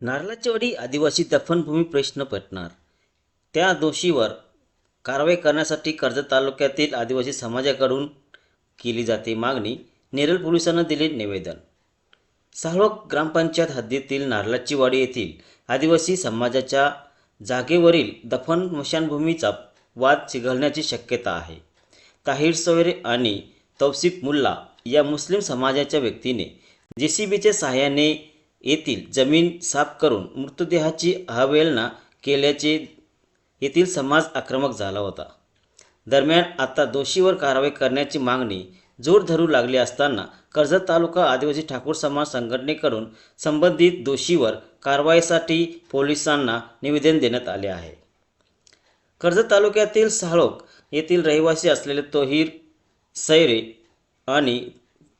नारळाचीवाडी आदिवासी दफनभूमी प्रश्न पेटणार. त्या दोषीवर कारवाई करण्यासाठी कर्जत तालुक्यातील आदिवासी समाजाकडून केली जाते मागणी. नेरळ पोलिसांना दिले निवेदन. साळोक ग्रामपंचायत हद्दीतील नारळाचीवाडी येथील आदिवासी समाजाच्या जागेवरील दफन स्मशानभूमीचा वाद चिघळण्याची शक्यता आहे. ताहिर सोयरे आणि तौसिफ मुल्ला या मुस्लिम समाजाच्या व्यक्तीने जे सी बीच्या सहाय्याने येथील जमीन साफ करून मृतदेहाची हवेलना केल्याचे येथील समाज आक्रमक झाला होता. दरम्यान आता दोषीवर कारवाई करण्याची मागणी जोर धरू लागली असताना कर्जत तालुका आदिवासी ठाकूर समाज संघटनेकडून संबंधित दोषीवर कारवाईसाठी पोलिसांना निवेदन देण्यात आले आहे. कर्जत तालुक्यातील साळोक येथील रहिवासी असलेले तोहीर सैरे आणि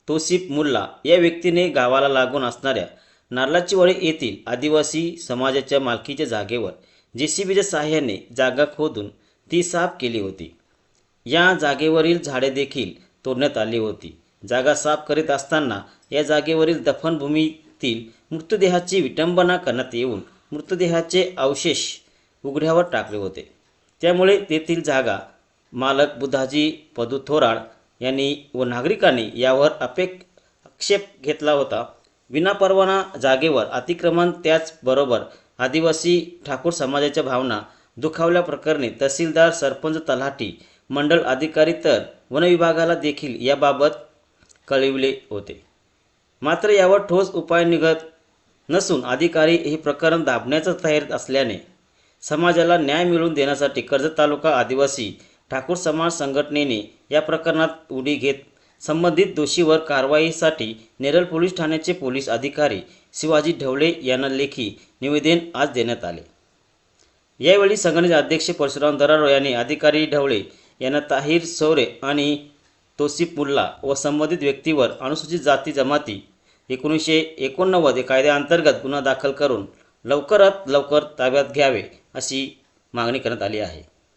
तोसिफ मुल्ला या व्यक्तीने गावाला लागून असणाऱ्या नारळाचीवाडी येथील आदिवासी समाजाच्या मालकीच्या जागेवर जे सी बीच्या सहाय्याने जागा खोदून ती साफ केली होती. या जागेवरील झाडे देखील तोडण्यात आली होती. जागा साफ करीत असताना या जागेवरील दफनभूमीतील मृतदेहाची विटंबना करण्यात येऊन मृतदेहाचे अवशेष उघड्यावर टाकले होते. त्यामुळे तेथील जागा मालक बुद्धाजी पदू थोराड यांनी व नागरिकांनी यावर अपेक आक्षेप घेतला होता. विनापरवाना जागेवर अतिक्रमण त्याचबरोबर आदिवासी ठाकूर समाजाच्या भावना दुखावल्या प्रकरणी तहसीलदार सरपंच तलाठी मंडळ अधिकारी तर वनविभागाला देखील याबाबत कळविले होते. मात्र यावर ठोस उपाय निघत नसून अधिकारी हे प्रकरण दाबण्याचा तयारीत असल्याने समाजाला न्याय मिळवून देण्यासाठी कर्जत तालुका आदिवासी ठाकूर समाज संघटनेने या प्रकरणात उडी घेत संबंधित दोषीवर कारवाईसाठी नेरळ पोलीस ठाण्याचे पोलीस अधिकारी शिवाजी ढवळे यांना लेखी निवेदन आज देण्यात आले. यावेळी संघटनेचे अध्यक्ष परशुराम दरारो यांनी अधिकारी ढवळे यांना ताहिर सौरे आणि तोसिफ मुल्ला व संबंधित व्यक्तीवर अनुसूचित जाती जमाती एकोणीसशे एकोणनव्वद या कायद्याअंतर्गत गुन्हा दाखल करून लवकरात लवकर ताब्यात घ्यावे अशी मागणी करण्यात आली आहे.